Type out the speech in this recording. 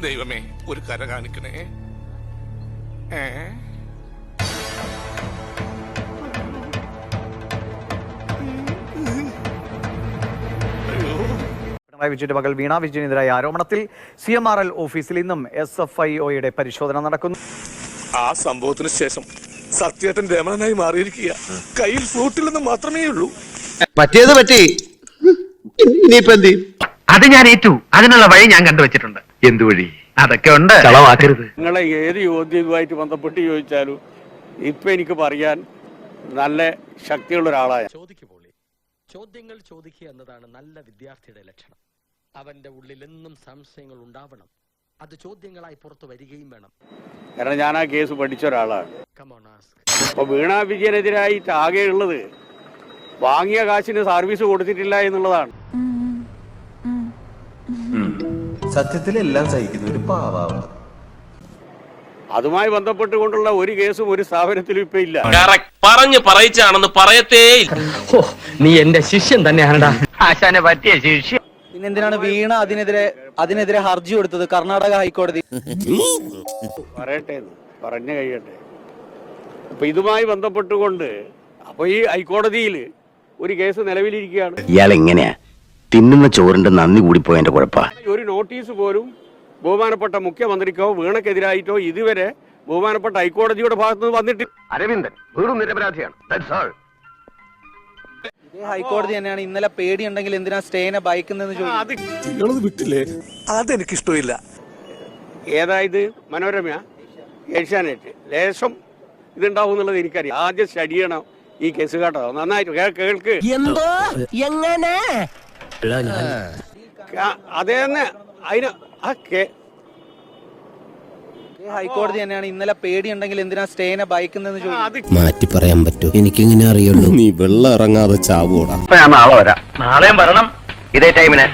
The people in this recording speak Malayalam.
ദൈവമേ ഒരു കര കാണിക്കണേ. ഏ? വിജയന്റെ മകൾ വീണ വിജയനെതിരായ ആരോപണത്തിൽ സി എം ആർ എൽ ഓഫീസിൽ ഇന്നും എസ് എഫ് ഐ ഒയുടെ പരിശോധന നടക്കുന്നു. ആ സംഭവത്തിന് ശേഷം സത്യേട്ടൻ രമണനായി മാറിയിരിക്കുക. കയ്യിൽ ഫ്ലൂട്ടില്ലെന്ന് മാത്രമേ ഉള്ളൂ പറ്റിയത് പറ്റി? ഇനിയിപ്പോ എന്ത് ചെയ്യും? അത് ഞാൻ ഏറ്റു. അതിനുള്ള വഴി ഞാൻ കണ്ടുവച്ചിട്ടുണ്ട്. എന്ത് വഴി? അതൊക്കെ ഉണ്ട്. കളവാക്കരുത് നിങ്ങളെ ഏത് യോഗ്യതയുമായിട്ട് ബന്ധപ്പെട്ട് ചോദിച്ചാലും ഇപ്പൊ എനിക്ക് പറയാൻ നല്ല ശക്തിയുള്ള ഒരാളായ ചോദിക്കുപോളി ചോദ്യങ്ങൾ ചോദിക്കുക എന്നതാണ് നല്ല വിദ്യാർത്ഥിയുടെ ലക്ഷണം. അവന്റെ ഉള്ളിൽ എന്നും സംശയങ്ങൾ ഉണ്ടാവണം. അത് ചോദ്യങ്ങളായി പുറത്തു വരികയും വേണം. കാരണം ഞാൻ ആ കേസ് പഠിച്ച ഒരാളാണ്. കമോൺ ആസ്ക് അപ്പൊ വീണ വിജയനെതിരായിട്ട് ആകെ ഉള്ളത് വാങ്ങിയ കാശിന് സർവീസ് കൊടുത്തിട്ടില്ല എന്നുള്ളതാണ്. സത്യത്തിൽ എല്ലാം സഹിക്കുന്ന ഒരു പാവാണ് അതുമായി ബന്ധപ്പെട്ടുകൊണ്ടുള്ള ഒരു കേസും ഒരു സ്ഥാപനത്തിലും ഇപ്പൊ ഇല്ല. പറഞ്ഞു പറയിച്ചാണെന്ന് പറയത്തേ നീ എന്റെ ശിഷ്യൻ തന്നെയാണടാ. ആശാനെ പറ്റിയ ശിഷ്യ. പിന്നെ എന്തിനാണ് വീണ അതിനെതിരെ അതിനെതിരെ ഹർജി കൊടുത്തത്? കർണാടക ഹൈക്കോടതി. പറയട്ടെ പറഞ്ഞു കഴിയട്ടെ. അപ്പൊ ഇതുമായി ബന്ധപ്പെട്ടുകൊണ്ട് അപ്പൊ ഈ ഹൈക്കോടതിയിൽ ഒരു കേസ് നിലവിലിരിക്കുകയാണ്. ഇയാൾ എങ്ങനെയാ തിന്നുന്ന ചോറിന്റെ നന്ദി കൂടി പോയതിന്റെ കുഴപ്പാ. ഒരു നോട്ടീസ് പോലും ബഹുമാനപ്പെട്ട മുഖ്യമന്ത്രിക്കോ വീണക്കെതിരായിട്ടോ ഇതുവരെ ബഹുമാനപ്പെട്ട ഹൈക്കോടതിയുടെ ഭാഗത്ത് നിന്ന് വന്നിട്ടില്ല. അരവിന്ദൻ വെറും നിരപരാധിയാണ്. That's all. ഇതേ ഹൈക്കോടതി തന്നെയാണ് ഇന്നലെ പേടിയുണ്ടെങ്കിൽ എന്തിനാ സ്റ്റേനെ ഭയക്കുന്നതെന്ന് ചോദിച്ചു അത് നിങ്ങളത് വിട്ടില്ലേ? അതെനിക്കിഷ്ടമില്ല. ഏതായത് മനോരമ ഏഷ്യാനെറ്റ്. ലേശം ഇതുണ്ടാവും എന്നുള്ളത് എനിക്കറിയാം. ആദ്യം സ്റ്റഡിയണം ഈ കേസ് കേട്ടോ നന്നായിട്ട് കേൾക്ക്. എന്തോ? എങ്ങനെ? അതേന്നെ അതിന് ആ കേ. ഹൈക്കോടതി തന്നെയാണ് ഇന്നലെ പേടിയുണ്ടെങ്കിൽ എന്തിനാ സ്റ്റേനെ ഭയക്കുന്നതെന്ന് ചോദിച്ചു. മാറ്റി പറയാൻ പറ്റൂ. എനിക്കിങ്ങനെ അറിയുള്ളൂ. നീ വെള്ളം ഇറങ്ങാതെ ചാവൂടാ ഞാൻ നാളെ വരാം. നാളെയും വരണം. ഇതേ ടൈമിന്.